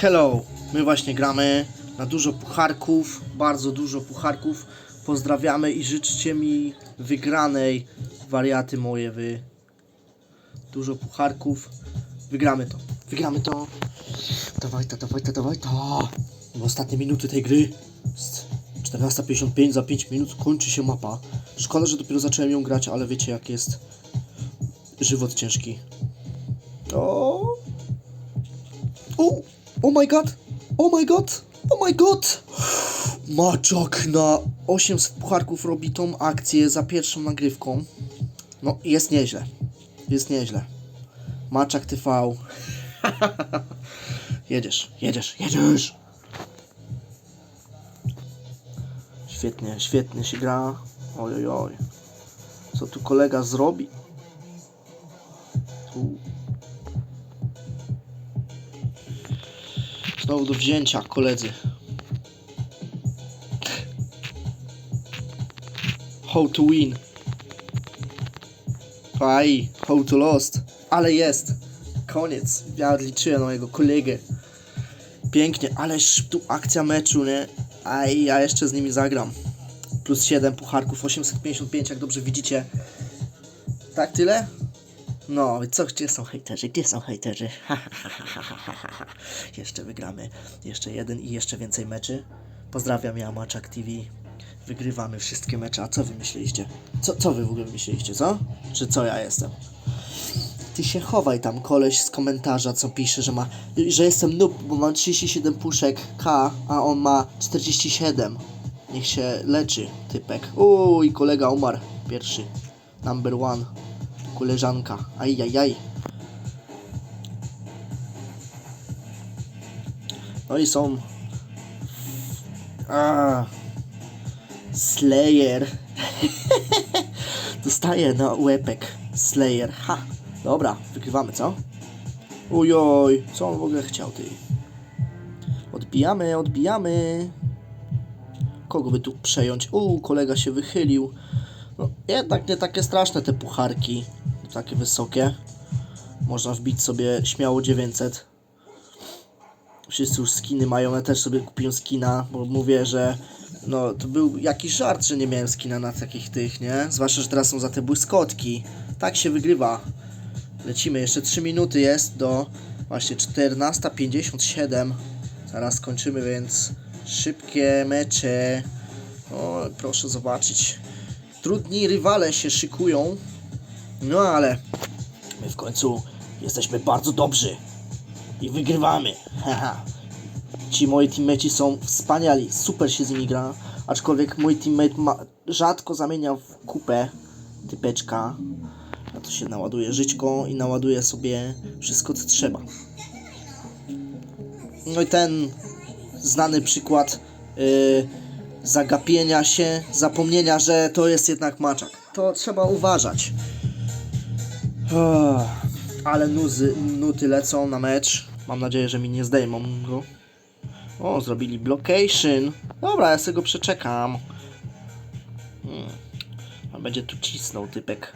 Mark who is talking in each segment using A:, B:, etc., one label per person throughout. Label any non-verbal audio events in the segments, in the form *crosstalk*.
A: Hello, my właśnie gramy na dużo pucharków, bardzo dużo pucharków. Pozdrawiamy i życzcie mi wygranej, wariaty moje wy. Dużo pucharków. Wygramy to, wygramy to. Dawaj to, dawaj to, dawaj to. W ostatnie minuty tej gry. Jest 14.55, za 5 minut kończy się mapa. Szkoda, że dopiero zacząłem ją grać, ale wiecie jak jest żywot ciężki. Oh my god! Oh my god! Oh my god! Maczok na 800 pucharków robi tą akcję za pierwszą nagrywką. No, jest nieźle. Jest nieźle. Maczak TV. *laughs* jedziesz, jedziesz, jedziesz! Świetnie, świetnie się gra. Oj, oj, oj. Co tu kolega zrobi? Tu. Znowu do wzięcia, koledzy. How to win. Aj, how to lost. Ale jest. Koniec. Ja liczyłem na mojego kolegę. Pięknie, ależ tu akcja meczu, nie? Aj, ja jeszcze z nimi zagram. Plus 7 pucharków, 855, jak dobrze widzicie. Tak, tyle? No, co, gdzie są hejterzy? Gdzie są hejterzy? Ha. Jeszcze wygramy. Jeszcze jeden i jeszcze więcej meczy. Pozdrawiam, ja Maczak TV. Wygrywamy wszystkie mecze. A co wy myśleliście? Co, co wy w ogóle myśleliście, co? Czy co ja jestem? Ty się chowaj tam, koleś z komentarza, co pisze, że ma, że jestem noob, bo mam 37 puszek K, a on ma 47. Niech się leczy, typek. Uj, kolega umarł. Pierwszy. Number one. Koleżanka. Ajajaj. No i są. A. Slayer. *laughs* Dostaję na łepek. Slayer. Ha. Dobra, wygrywamy, co? Ujoj, co on w ogóle chciał, ty? Odbijamy, odbijamy. Kogo by tu przejąć? Uuu, kolega się wychylił. No, jednak nie takie straszne te pucharki. Takie wysokie. Można wbić sobie śmiało 900. Wszyscy już skiny mają, ja też sobie kupiłem skina, bo mówię, że no to był jakiś żart, że nie miałem skina na takich tych, nie? Zwłaszcza, że teraz są za te błyskotki. Tak się wygrywa. Lecimy, jeszcze 3 minuty jest do właśnie 14.57. Zaraz skończymy, więc szybkie mecze. O, proszę zobaczyć. Trudni rywale się szykują. No ale my w końcu jesteśmy bardzo dobrzy. I wygrywamy. *laughs* Ci moi teammates są wspaniali. Super się z nimi gra. Aczkolwiek mój teammate ma, rzadko zamienia w kupę typeczka. A to się naładuje żyćką i naładuje sobie wszystko co trzeba. No i ten znany przykład yy, zagapienia się, zapomnienia, że to jest jednak maczak. To trzeba uważać. Ale nuzy, nuty lecą na mecz. Mam nadzieję, że mi nie zdejmą go. O, zrobili blockation. Dobra, ja sobie go przeczekam. Hmm. A będzie tu cisnął typek.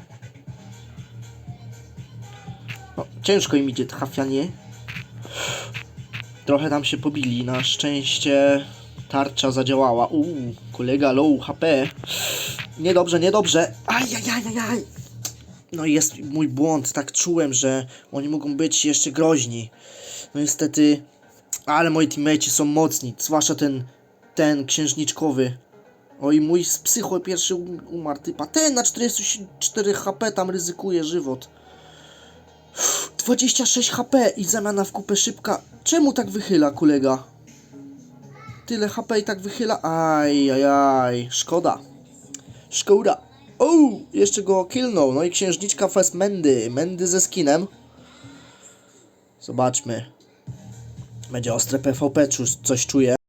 A: No, ciężko im idzie trafianie. Trochę tam się pobili. Na szczęście tarcza zadziałała. Uuu, kolega low HP. Niedobrze, niedobrze. Ajajajajaj. No jest mój błąd. Tak czułem, że oni mogą być jeszcze groźni. No niestety. Ale moi teammates są mocni. Zwłaszcza ten, ten księżniczkowy. Oj, mój z psycho pierwszy um- umarł typa. Ten na 44 HP tam ryzykuje żywot. 26 HP i zamiana w kupę szybka. Czemu tak wychyla kolega? Tyle HP i tak wychyla. Aj, aj, aj. Szkoda. Szkoda. O, jeszcze go killnął. No i księżniczka Fest Mendy. Mendy ze skinem. Zobaczmy. Będzie ostre PvP, coś czuję.